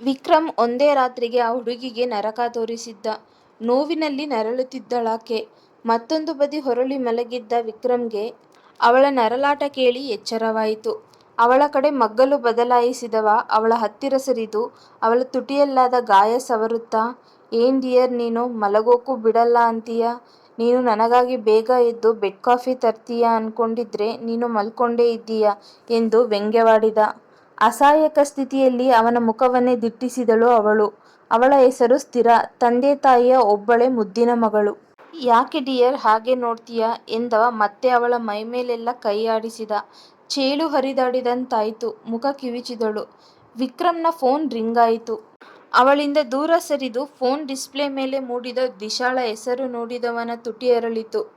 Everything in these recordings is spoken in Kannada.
ವಿಕ್ರಮ್ ಒಂದೇ ರಾತ್ರಿಗೆ ಆ ಹುಡುಗಿಗೆ ನರಕ ತೋರಿಸಿದ್ದ. ನೋವಿನಲ್ಲಿ ನರಳುತ್ತಿದ್ದಳಾಕೆ. ಮತ್ತೊಂದು ಬದಿ ಹೊರಳಿ ಮಲಗಿದ್ದ ವಿಕ್ರಮ್ಗೆ ಅವಳ ನರಲಾಟ ಕೇಳಿ ಎಚ್ಚರವಾಯಿತು. ಅವಳ ಕಡೆ ಮಗ್ಗಲು ಬದಲಾಯಿಸಿದವ, ಅವಳ ಹತ್ತಿರ ಸರಿದು, ಅವಳ ತುಟಿಯಲ್ಲಾದ ಗಾಯ ಸವರುತ್ತಾ, ಏನ್ ಡಿಯರ್ ನೀನು ಮಲಗೋಕ್ಕೂ ಬಿಡಲ್ಲ ಅಂತೀಯ ನೀನು ನನಗಾಗಿ ಬೇಗ ಎದ್ದು ಬೆಡ್ ಕಾಫಿ ತರ್ತೀಯ ಅನ್ಕೊಂಡಿದ್ರೆ ನೀನು ಮಲ್ಕೊಂಡೇ ಇದ್ದೀಯ ಎಂದು ವ್ಯಂಗ್ಯವಾಡಿದ. ಅಸಹಾಯಕ ಸ್ಥಿತಿಯಲ್ಲಿ ಅವನ ಮುಖವನ್ನೇ ದಿಟ್ಟಿಸಿದಳು ಅವಳು. ಅವಳ ಹೆಸರು ಸ್ಥಿರ. ತಂದೆ ತಾಯಿಯ ಒಬ್ಬಳೇ ಮುದ್ದಿನ ಮಗಳು. ಯಾಕೆ ಡಿಯರ್, ಹಾಗೆ ನೋಡ್ತೀಯ ಎಂದವ ಮತ್ತೆ ಅವಳ ಮೈಮೇಲೆಲ್ಲ ಕೈಯಾಡಿಸಿದ. ಚೇಳು ಹರಿದಾಡಿದಂತಾಯ್ತು. ಮುಖ ಕಿವಿಚಿದಳು ವಿಕ್ರಮ್ನ ಫೋನ್ ರಿಂಗ್ ಆಯಿತು ಅವಳಿಂದ ದೂರ ಸರಿದು ಫೋನ್ ಡಿಸ್ಪ್ಲೇ ಮೇಲೆ ಮೂಡಿದ ದಿಶಾಳ ಹೆಸರು ನೋಡಿದವನ ತುಟಿ ಅರಳಿತು.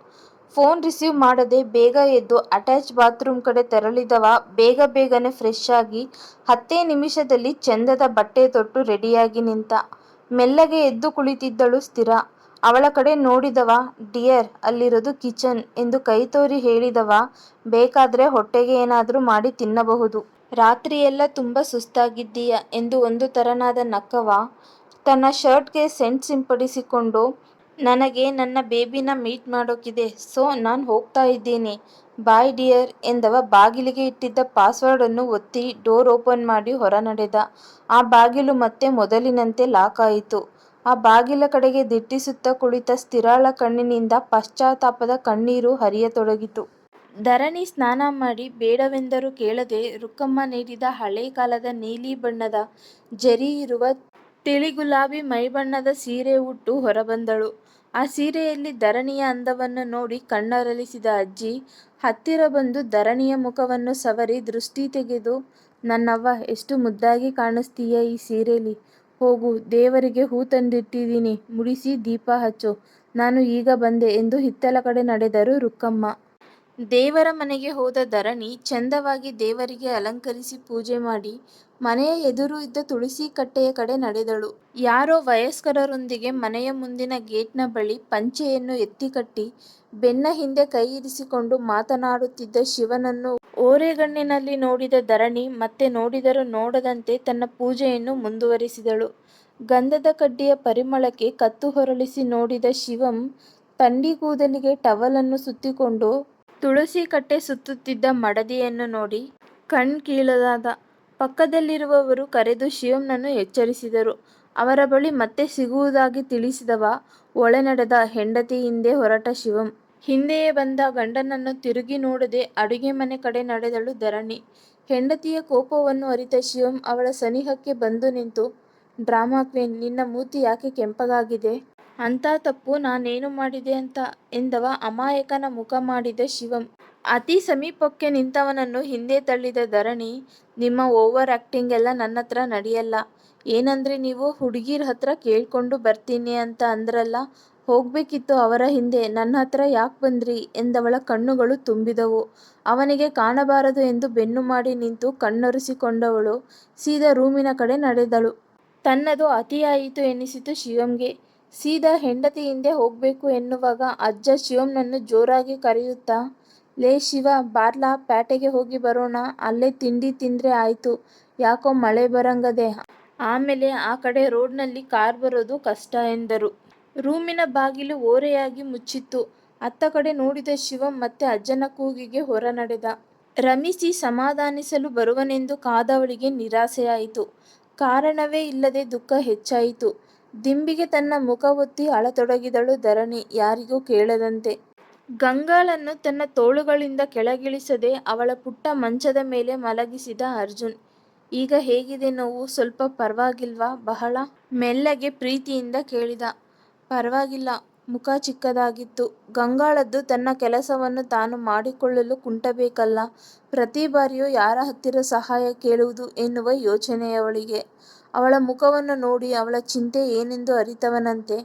ಫೋನ್ ರಿಸೀವ್ ಮಾಡದೆ ಬೇಗ ಎದ್ದು ಅಟ್ಯಾಚ್ ಬಾತ್ರೂಮ್ ಕಡೆ ತೆರಳಿದವ ಬೇಗ ಬೇಗನೆ ಫ್ರೆಶ್ ಆಗಿ ಹತ್ತೇ ನಿಮಿಷದಲ್ಲಿ ಚಂದದ ಬಟ್ಟೆ ತೊಟ್ಟು ರೆಡಿಯಾಗಿ ನಿಂತ. ಮೆಲ್ಲಗೆ ಎದ್ದು ಕುಳಿತಿದ್ದಳು ಸ್ಥಿರ. ಅವಳ ಕಡೆ ನೋಡಿದವ, ಡಿಯರ್, ಅಲ್ಲಿರೋದು ಕಿಚನ್ ಎಂದು ಕೈತೋರಿ ಹೇಳಿದವ ಬೇಕಾದ್ರೆ ಹೊಟ್ಟೆಗೆ ಏನಾದರೂ ಮಾಡಿ ತಿನ್ನಬಹುದು. ರಾತ್ರಿಯೆಲ್ಲ ತುಂಬ ಸುಸ್ತಾಗಿದ್ದೀಯ ಎಂದು ಒಂದು ತರನಾದ ನಕ್ಕವ ತನ್ನ ಶರ್ಟ್ಗೆ ಸೆಂಟ್ ಸಿಂಪಡಿಸಿಕೊಂಡು ನನಗೆ ನನ್ನ ಬೇಬಿನ ಮೀಟ್ ಮಾಡೋಕಿದೆ ಸೊ, ನಾನು ಹೋಗ್ತಾ ಇದ್ದೀನಿ ಬಾಯ್ ಡಿಯರ್ ಎಂದವ ಬಾಗಿಲಿಗೆ ಇಟ್ಟಿದ್ದ ಪಾಸ್ವರ್ಡನ್ನು ಒತ್ತಿ ಡೋರ್ ಓಪನ್ ಮಾಡಿ ಹೊರ ನಡೆದ. ಆ ಬಾಗಿಲು ಮತ್ತೆ ಮೊದಲಿನಂತೆ ಲಾಕ್ ಆಯಿತು. ಆ ಬಾಗಿಲ ಕಡೆಗೆ ದಿಟ್ಟಿಸುತ್ತ ಕುಳಿತ ಸ್ಥಿರಾಳ ಕಣ್ಣಿನಿಂದ ಪಶ್ಚಾತ್ತಾಪದ ಕಣ್ಣೀರು ಹರಿಯತೊಡಗಿತು. ಧರಣಿ ಸ್ನಾನ ಮಾಡಿ ಬೇಡವೆಂದರೂ ಕೇಳದೆ ರುಕ್ಕಮ್ಮ ನೀಡಿದ ಹಳೆ ಕಾಲದ ನೀಲಿ ಬಣ್ಣದ ಜರಿ ಇರುವ ತಿಳಿಗುಲಾಬಿ ಮೈಬಣ್ಣದ ಸೀರೆ ಉಟ್ಟು ಹೊರಬಂದಳು. ಆ ಸೀರೆಯಲ್ಲಿ ಧರಣಿಯ ಅಂದವನ್ನು ನೋಡಿ ಕಣ್ಣರಳಿಸಿದ ಅಜ್ಜಿ, ಹತ್ತಿರ ಬಂದು ಧರಣಿಯ ಮುಖವನ್ನು ಸವರಿ ದೃಷ್ಟಿ ತೆಗೆದು, ನನ್ನವ್ವ, ಎಷ್ಟು ಮುದ್ದಾಗಿ ಕಾಣಿಸ್ತೀಯ ಈ ಸೀರೆಲಿ ಹೋಗು, ದೇವರಿಗೆ ಹೂ ತಂದಿಟ್ಟಿದ್ದೀನಿ, ಮುಡಿಸಿ ದೀಪ ಹಚ್ಚು ನಾನು ಈಗ ಬಂದೆ ಎಂದು ಹಿತ್ತಲ ಕಡೆ ನಡೆದರು ರುಕ್ಕಮ್ಮ. ದೇವರ ಮನೆಗೆ ಹೋದ ಧರಣಿ ಚಂದವಾಗಿ ದೇವರಿಗೆ ಅಲಂಕರಿಸಿ ಪೂಜೆ ಮಾಡಿ ಮನೆಯ ಎದುರು ಇದ್ದ ತುಳಸಿ ಕಟ್ಟೆಯ ಕಡೆ ನಡೆದಳು. ಯಾರೋ ವಯಸ್ಕರರೊಂದಿಗೆ ಮನೆಯ ಮುಂದಿನ ಗೇಟ್ನ ಬಳಿ ಪಂಚೆಯನ್ನು ಎತ್ತಿ ಕಟ್ಟಿ ಬೆನ್ನ ಹಿಂದೆ ಕೈ ಇರಿಸಿಕೊಂಡು ಮಾತನಾಡುತ್ತಿದ್ದ ಶಿವನನ್ನು ಓರೆಗಣ್ಣಿನಲ್ಲಿ ನೋಡಿದ ಧರಣಿ ಮತ್ತೆ ನೋಡಿದರೂ ನೋಡದಂತೆ ತನ್ನ ಪೂಜೆಯನ್ನು ಮುಂದುವರಿಸಿದಳು. ಗಂಧದ ಕಡ್ಡಿಯ ಪರಿಮಳಕ್ಕೆ ಕತ್ತು ಹೊರಳಿಸಿ ನೋಡಿದ ಶಿವಂ ತಂಡಿ ಕೂದಲಿಗೆ ಟವಲನ್ನು ಸುತ್ತಿಕೊಂಡು ತುಳಸಿ ಕಟ್ಟೆ ಸುತ್ತುತ್ತಿದ್ದ ಮಡದಿಯನ್ನು ನೋಡಿ ಕಣ್ ಕೀಳಲಾದ. ಪಕ್ಕದಲ್ಲಿರುವವರು ಕರೆದು ಶಿವಂನನ್ನು ಎಚ್ಚರಿಸಿದರು. ಅವರ ಬಳಿ ಮತ್ತೆ ಸಿಗುವುದಾಗಿ ತಿಳಿಸಿದವ ಒಳ ನಡೆದ. ಹೆಂಡತಿ ಹಿಂದೆ ಹೊರಟ ಶಿವಂ. ಹಿಂದೆಯೇ ಬಂದ ಗಂಡನನ್ನು ತಿರುಗಿ ನೋಡದೆ ಅಡುಗೆ ಮನೆ ಕಡೆ ನಡೆದಳು ಧರಣಿ. ಹೆಂಡತಿಯ ಕೋಪವನ್ನು ಅರಿತ ಶಿವಂ ಅವಳ ಸನಿಹಕ್ಕೆ ಬಂದು ನಿಂತು, ಡ್ರಾಮಾ ಕ್ವೀನ್, ನಿನ್ನ ಮೂತಿ ಯಾಕೆ ಕೆಂಪಗಾಗಿದೆ. ಅಂತಾ ತಪ್ಪು ನಾನೇನು ಮಾಡಿದೆ ಅಂತ ಎಂದವ ಅಮಾಯಕನ ಮುಖ ಮಾಡಿದ ಶಿವಂ. ಅತಿ ಸಮೀಪಕ್ಕೆ ನಿಂತವನನ್ನು ಹಿಂದೆ ತಳ್ಳಿದ ಧರಣಿ, ನಿಮ್ಮ ಓವರ್ ಆಕ್ಟಿಂಗ್ ಎಲ್ಲ ನನ್ನತ್ರ ನಡೆಯಲ್ಲ. ಏನಂದ್ರೆ ನೀವು ಹುಡುಗಿರ ಹತ್ರ ಕೇಳ್ಕೊಂಡು ಬರ್ತೀನಿ ಅಂತ ಅಂದ್ರಲ್ಲ, ಹೋಗ್ಬೇಕಿತ್ತು ಅವರ ಹಿಂದೆ ನನ್ಹತ್ರ ಯಾಕೆ ಬಂದ್ರಿ ಎಂದವಳ ಕಣ್ಣುಗಳು ತುಂಬಿದವು. ಅವನಿಗೆ ಕಾಣಬಾರದು ಎಂದು ಬೆನ್ನು ಮಾಡಿ ನಿಂತು ಕಣ್ಣೊರೆಸಿಕೊಂಡವಳು ಸೀದಾ ರೂಮಿನ ಕಡೆ ನಡೆದಳು. ತನ್ನದು ಅತಿಯಾಯಿತು ಎನಿಸಿತು ಶಿವಂಗೆ. ಸೀದಾ ಹೆಂಡತಿ ಹಿಂದೆ ಹೋಗ್ಬೇಕು ಎನ್ನುವಾಗ ಅಜ್ಜ ಶಿವಂನನ್ನು ಜೋರಾಗಿ ಕರೆಯುತ್ತಾ, ಲೇ ಶಿವ, ಬಾರ್ಲಾ, ಪ್ಯಾಟೆಗೆ ಹೋಗಿ ಬರೋಣ ಅಲ್ಲೇ ತಿಂಡಿ ತಿಂದ್ರೆ ಆಯ್ತು ಯಾಕೋ ಮಳೆ ಬರಂಗದೆ ಆಮೇಲೆ ಆ ಕಡೆ ರೋಡ್ನಲ್ಲಿ ಕಾರ್ ಬರೋದು ಕಷ್ಟ ಎಂದರು. ರೂಮಿನ ಬಾಗಿಲು ಓರೆಯಾಗಿ ಮುಚ್ಚಿತ್ತು. ಅತ್ತ ಕಡೆ ನೋಡಿದ ಶಿವಂ ಮತ್ತೆ ಅಜ್ಜನ ಕೂಗಿಗೆ ಹೊರ ನಡೆದ. ರಮಿಸಿ ಸಮಾಧಾನಿಸಲು ಬರುವನೆಂದು ಕಾದವಳಿಗೆ ನಿರಾಸೆಯಾಯಿತು. ಕಾರಣವೇ ಇಲ್ಲದೆ ದುಃಖ ಹೆಚ್ಚಾಯಿತು. ದಿಂಬಿಗೆ ತನ್ನ ಮುಖ ಒತ್ತಿ ಅಳತೊಡಗಿದಳು ಧರಣಿ, ಯಾರಿಗೂ ಕೇಳದಂತೆ. ಗಂಗಾಳನ್ನು ತನ್ನ ತೋಳುಗಳಿಂದ ಕೆಳಗಿಳಿಸದೆ ಅವಳ ಪುಟ್ಟ ಮಂಚದ ಮೇಲೆ ಮಲಗಿಸಿದ ಅರ್ಜುನ್. ಈಗ ಹೇಗಿದೆ ನೋವು ಸ್ವಲ್ಪ ಪರವಾಗಿಲ್ವಾ ಬಹಳ? ಮೆಲ್ಲಗೆ ಪ್ರೀತಿಯಿಂದ ಕೇಳಿದ. ಪರವಾಗಿಲ್ಲ, ಮುಖ ಚಿಕ್ಕದಾಗಿತ್ತು. ಗಂಗಾಳದ್ದು ತನ್ನ ಕೆಲಸವನ್ನು ತಾನು ಮಾಡಿಕೊಳ್ಳಲು ಕುಂಟಬೇಕಲ್ಲ ಪ್ರತಿ ಬಾರಿಯೂ ಯಾರ ಹತ್ತಿರ ಸಹಾಯ ಕೇಳುವುದು ಎನ್ನುವ ಯೋಚನೆಯವಳಿಗೆ. ಅವಳ ಮುಖವನ್ನು ನೋಡಿ ಅವಳ ಚಿಂತೆ ಏನೆಂದು ಅರಿತವನಂತೆ,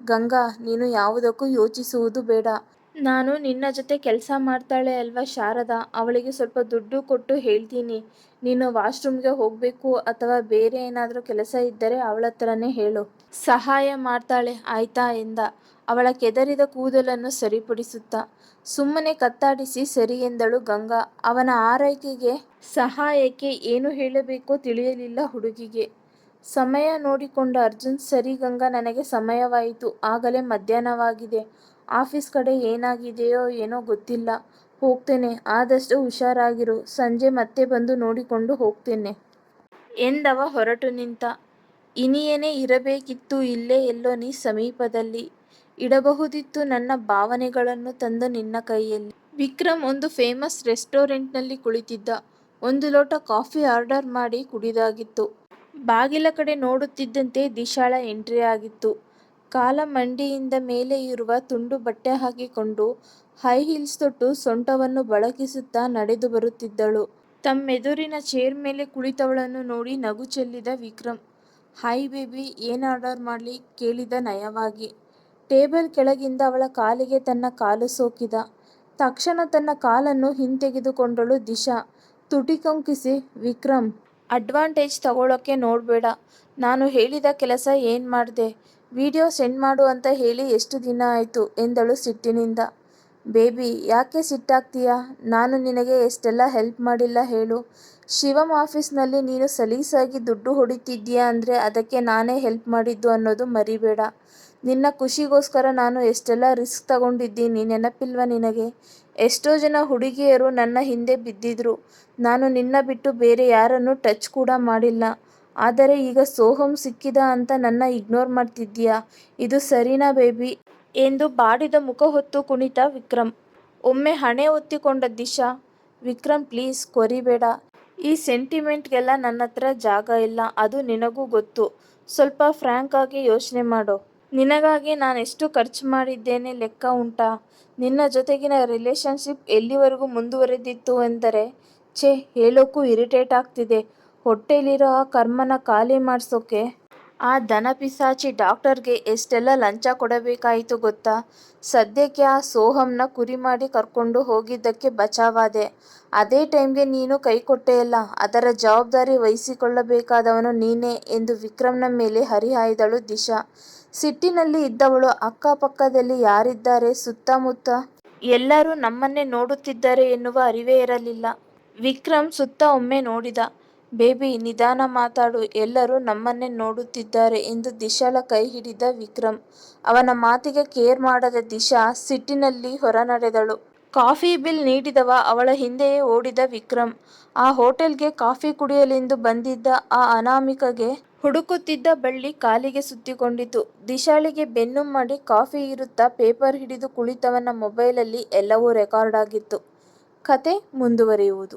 ಗಂಗಾ, ನೀನು ಯಾವುದಕ್ಕೂ ಯೋಚಿಸುವುದು ಬೇಡ. ನಾನು ನಿನ್ನ ಜೊತೆ ಕೆಲಸ ಮಾಡ್ತಾಳೆ ಅಲ್ವಾ ಶಾರದಾ ಅವಳಿಗೆ ಸ್ವಲ್ಪ ದುಡ್ಡು ಕೊಟ್ಟು ಹೇಳ್ತೀನಿ ನೀನು ವಾಶ್ರೂಮ್ಗೆ ಹೋಗಬೇಕು ಅಥವಾ ಬೇರೆ ಏನಾದರೂ ಕೆಲಸ ಇದ್ದರೆ ಅವಳ ಹತ್ರನೇ ಹೇಳು. ಸಹಾಯ ಮಾಡ್ತಾಳೆ ಆಯ್ತಾ ಎಂದ ಅವಳ ಕೆದರಿದ ಕೂದಲನ್ನು ಸರಿಪಡಿಸುತ್ತಾ. ಸುಮ್ಮನೆ ಕತ್ತಾಡಿಸಿ ಸರಿ ಎಂದಳು ಗಂಗಾ. ಅವನ ಆರೈಕೆಗೆ ಸಹಾಯಕ್ಕೆ ಏನು ಹೇಳಬೇಕೋ ತಿಳಿಯಲಿಲ್ಲ ಹುಡುಗಿಗೆ. ಸಮಯ ನೋಡಿಕೊಂಡ ಅರ್ಜುನ್, ಸರಿ ಗಂಗಾ, ನನಗೆ ಸಮಯವಾಯಿತು. ಆಗಲೇ ಮಧ್ಯಾಹ್ನವಾಗಿದೆ. ಆಫೀಸ್ ಕಡೆ ಏನಾಗಿದೆಯೋ ಏನೋ ಗೊತ್ತಿಲ್ಲ. ಹೋಗ್ತೇನೆ. ಆದಷ್ಟು ಹುಷಾರಾಗಿರು. ಸಂಜೆ ಮತ್ತೆ ಬಂದು ನೋಡಿಕೊಂಡು ಹೋಗ್ತೇನೆ. ಎಂದವ ಹೊರಟು ನಿಂತ. ಇನಿಯೇನೇ ಇರಬೇಕಿತ್ತು ಇಲ್ಲೇ ಎಲ್ಲೋ ನೀ ಸಮೀಪದಲ್ಲಿ. ಇಡಬಹುದಿತ್ತು ನನ್ನ ಭಾವನೆಗಳನ್ನು ತಂದು ನಿನ್ನ ಕೈಯಲ್ಲಿ. ವಿಕ್ರಮ್ ಒಂದು ಫೇಮಸ್ ರೆಸ್ಟೋರೆಂಟ್ನಲ್ಲಿ ಕುಳಿತಿದ್ದ. ಒಂದು ಲೋಟ ಕಾಫಿ ಆರ್ಡರ್ ಮಾಡಿ ಕುಡಿದಾಗಿತ್ತು. ಬಾಗಿಲ ಕಡೆ ನೋಡುತ್ತಿದ್ದಂತೆ ದಿಶಾಳ ಎಂಟ್ರಿ ಆಗಿತ್ತು. ಕಾಲ ಮಂಡಿಯಿಂದ ಮೇಲೆ ಇರುವ ತುಂಡು ಬಟ್ಟೆ ಹಾಕಿಕೊಂಡು ಹೈ ಹೀಲ್ಸ್ ತೊಟ್ಟು ಸೊಂಟವನ್ನು ಬಳಕಿಸುತ್ತಾ ನಡೆದು ಬರುತ್ತಿದ್ದಳು. ತಮ್ಮೆದುರಿನ ಚೇರ್ ಮೇಲೆ ಕುಳಿತವಳನ್ನು ನೋಡಿ ನಗು ಚೆಲ್ಲಿದ ವಿಕ್ರಮ್ ಹಾಯ್ ಬೇಬಿ, ಏನು ಆರ್ಡರ್ ಮಾಡಲಿ? ಕೇಳಿದ ನಯವಾಗಿ. ಟೇಬಲ್ ಕೆಳಗಿಂದ ಅವಳ ಕಾಲಿಗೆ ತನ್ನ ಕಾಲು ಸೋಕಿದ. ತಕ್ಷಣ ತನ್ನ ಕಾಲನ್ನು ಹಿಂತೆಗೆದುಕೊಂಡಳು ದಿಶಾ. ತುಟಿ ಕಂಕಿಸಿ, ವಿಕ್ರಮ್ ಅಡ್ವಾಂಟೇಜ್ ತಗೊಳ್ಳೋಕ್ಕೆ ನೋಡಬೇಡ. ನಾನು ಹೇಳಿದ ಕೆಲಸ ಏನು ಮಾಡಿದೆ? ವಿಡಿಯೋ ಸೆಂಡ್ ಮಾಡು ಅಂತ ಹೇಳಿ ಎಷ್ಟು ದಿನ ಆಯಿತು ಎಂದಳು ಸಿಟ್ಟಿನಿಂದ. ಬೇಬಿ, ಯಾಕೆ ಸಿಟ್ಟಾಗ್ತೀಯಾ? ನಾನು ನಿನಗೆ ಎಷ್ಟೆಲ್ಲ ಹೆಲ್ಪ್ ಮಾಡಿಲ್ಲ ಹೇಳು. ಶಿವಮ್ ಆಫೀಸ್ನಲ್ಲಿ ನೀನು ಸಲೀಸಾಗಿ ದುಡ್ಡು ಹೊಡಿತಿದ್ದೀಯಾ ಅಂದರೆ ಅದಕ್ಕೆ ನಾನೇ ಹೆಲ್ಪ್ ಮಾಡಿದ್ದು ಅನ್ನೋದು ಮರಿಬೇಡ. ನಿನ್ನ ಖುಷಿಗೋಸ್ಕರ ನಾನು ಎಷ್ಟೆಲ್ಲ ರಿಸ್ಕ್ ತಗೊಂಡಿದ್ದೀನಿ ನೆನಪಿಲ್ವ ನಿನಗೆ? ಎಷ್ಟೋ ಜನ ಹುಡುಗಿಯರು ನನ್ನ ಹಿಂದೆ ಬಿದ್ದಿದ್ರು. ನಾನು ನಿನ್ನ ಬಿಟ್ಟು ಬೇರೆ ಯಾರನ್ನು ಟಚ್ ಕೂಡ ಮಾಡಿಲ್ಲ. ಆದರೆ ಈಗ ಸೋಹಮ್ ಸಿಕ್ಕಿದ ಅಂತ ನನ್ನ ಇಗ್ನೋರ್ ಮಾಡ್ತಿದ್ದೀಯಾ? ಇದು ಸರಿನಾ ಬೇಬಿ ಎಂದು ಬಾಡಿದ ಮುಖ ಹೊತ್ತು ಕುಣಿತ ವಿಕ್ರಮ್. ಒಮ್ಮೆ ಹಣೆ ಒತ್ತಿಕೊಂಡ ದಿಶಾ, ವಿಕ್ರಮ್ ಪ್ಲೀಸ್ ಕೊರಿಬೇಡ. ಈ ಸೆಂಟಿಮೆಂಟ್ಗೆಲ್ಲ ನನ್ನ ಹತ್ರ ಜಾಗ ಇಲ್ಲ, ಅದು ನಿನಗೂ ಗೊತ್ತು. ಸ್ವಲ್ಪ ಫ್ರ್ಯಾಂಕ್ ಆಗಿ ಯೋಚನೆ ಮಾಡು. ನಿನಗಾಗಿ ನಾನು ಎಷ್ಟು ಖರ್ಚು ಮಾಡಿದ್ದೇನೆ ಲೆಕ್ಕ ಉಂಟಾ? ನಿನ್ನ ಜೊತೆಗಿನ ರಿಲೇಶನ್ಶಿಪ್ ಎಲ್ಲಿವರೆಗೂ ಮುಂದುವರೆದಿತ್ತು ಎಂದರೆ? ಛೇ ಹೇಳೋಕ್ಕೂ ಇರಿಟೇಟ್ ಆಗ್ತಿದೆ. ಹೊಟ್ಟೆಲಿರೋ ಆ ಕರ್ಮನ ಖಾಲಿ ಮಾಡ್ಸೋಕೆ ಆ ದನಪಿಸಾಚಿ ಡಾಕ್ಟರ್ಗೆ ಎಷ್ಟೆಲ್ಲ ಲಂಚ ಕೊಡಬೇಕಾಯಿತು ಗೊತ್ತಾ? ಸದ್ಯಕ್ಕೆ ಆ ಸೋಹಮ್ನ ಕುರಿ ಮಾಡಿ ಕರ್ಕೊಂಡು ಹೋಗಿದ್ದಕ್ಕೆ ಬಚಾವಾದೆ. ಅದೇ ಟೈಮ್ಗೆ ನೀನು ಕೈ ಕೊಟ್ಟೆಯಲ್ಲ, ಅದರ ಜವಾಬ್ದಾರಿ ವಹಿಸಿಕೊಳ್ಳಬೇಕಾದವನು ನೀನೇ ಎಂದು ವಿಕ್ರಮ್ನ ಮೇಲೆ ಹರಿಹಾಯ್ದಳು ದಿಶಾ. ಸಿಟ್ಟಿನಲ್ಲಿ ಇದ್ದವಳು ಅಕ್ಕಪಕ್ಕದಲ್ಲಿ ಯಾರಿದ್ದಾರೆ ಸುತ್ತಮುತ್ತ? ಎಲ್ಲರೂ ನಮ್ಮನ್ನೇ ನೋಡುತ್ತಿದ್ದಾರೆ ಎನ್ನುವ ಅರಿವೇ ಇರಲಿಲ್ಲ. ವಿಕ್ರಮ್ ಸುತ್ತ ಒಮ್ಮೆ ನೋಡಿದ. ಬೇಬಿ, ನಿಧಾನ ಮಾತಾಡು. ಎಲ್ಲರೂ ನಮ್ಮನ್ನೇ ನೋಡುತ್ತಿದ್ದಾರೆ ಎಂದು ದಿಶಾಳ ಕೈ ಹಿಡಿದ ವಿಕ್ರಮ್. ಅವನ ಮಾತಿಗೆ ಕೇರ್ ಮಾಡದ ದಿಶಾ ಸಿಟ್ಟಿನಲ್ಲಿ ಹೊರ ನಡೆದಳು ಕಾಫಿ ಬಿಲ್ ನೀಡಿದವ ಅವಳ ಹಿಂದೆಯೇ ಓಡಿದ ವಿಕ್ರಮ್. ಆ ಹೋಟೆಲ್ಗೆ ಕಾಫಿ ಕುಡಿಯಲೆಂದು ಬಂದಿದ್ದ ಆ ಅನಾಮಿಕಗೆ ಹುಡುಕುತ್ತಿದ್ದ ಬಳ್ಳಿ ಕಾಲಿಗೆ ಸುತ್ತಿಕೊಂಡಿತು. ದಿಶಾಳಿಗೆ ಬೆನ್ನು ಮಾಡಿ ಕಾಫಿ ಇರುತ್ತಾ ಪೇಪರ್ ಹಿಡಿದು ಕುಳಿತವನ ಮೊಬೈಲಲ್ಲಿ ಎಲ್ಲವೂ ರೆಕಾರ್ಡ್ ಆಗಿತ್ತು. ಕತೆ ಮುಂದುವರಿಯುವುದು.